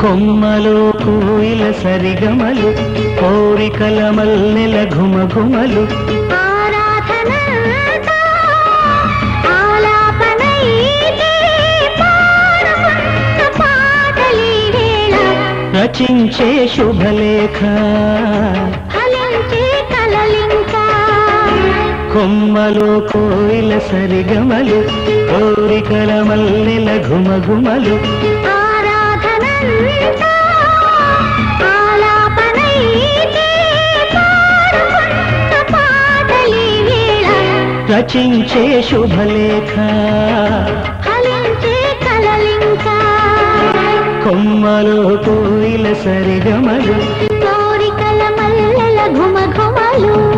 కొమ్మలో కోయిల సరిగమలు కోరికల మల్లెల ఘుమఘుమలు. రచించే శుభలేఖ. కొమ్మలో కోయిల సరిగమలు కోరికల మల్లెల ఘుమఘుమలు. ఆరాధనంతా రచించే శుభలేఖ. కొమ్మలో కోయిల సరిగమలు. కోరికల మల్లెల ఘుమఘుమలు.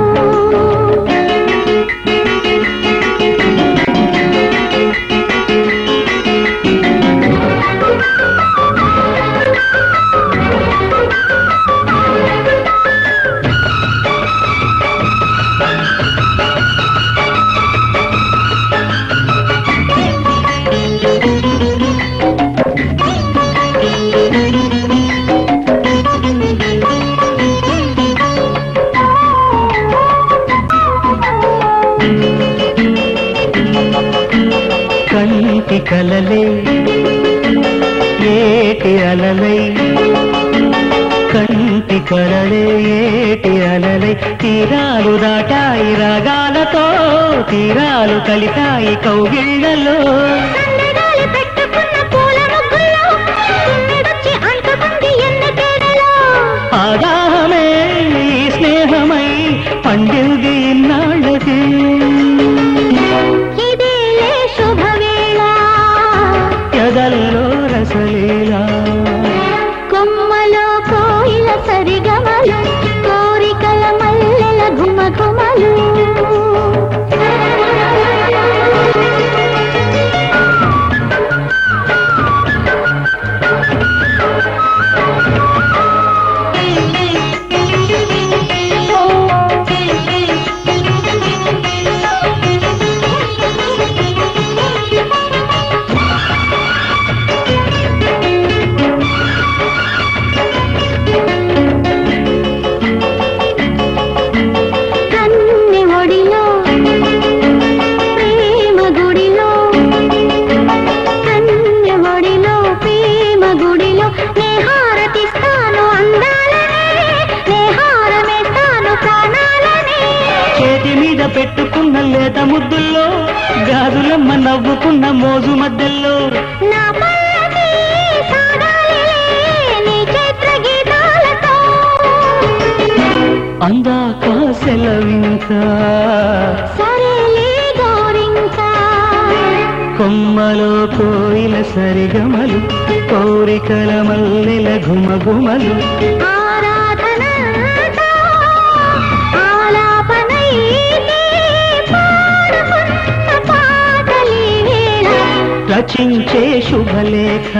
కంటి కలలే ఏటి అలలై కంటి కలలే ఏటి అలలై తీరాలు దాటాయి రాగాలతో తీరాలు కలితాయి ఎన్నకేడలో ఆదాహమే ఈ స్నేహమై చేతి మీద పెట్టుకున్న లేత ముద్దుల్లో గాజులమ్మ నవ్వుకున్న మోజు మధ్యలో అందాక సెలవింకా కొమ్మలో కోయిల సరిగమలు కోరికల మల్లెల ఘుమఘుమలు. రచించే శుభలేఖ.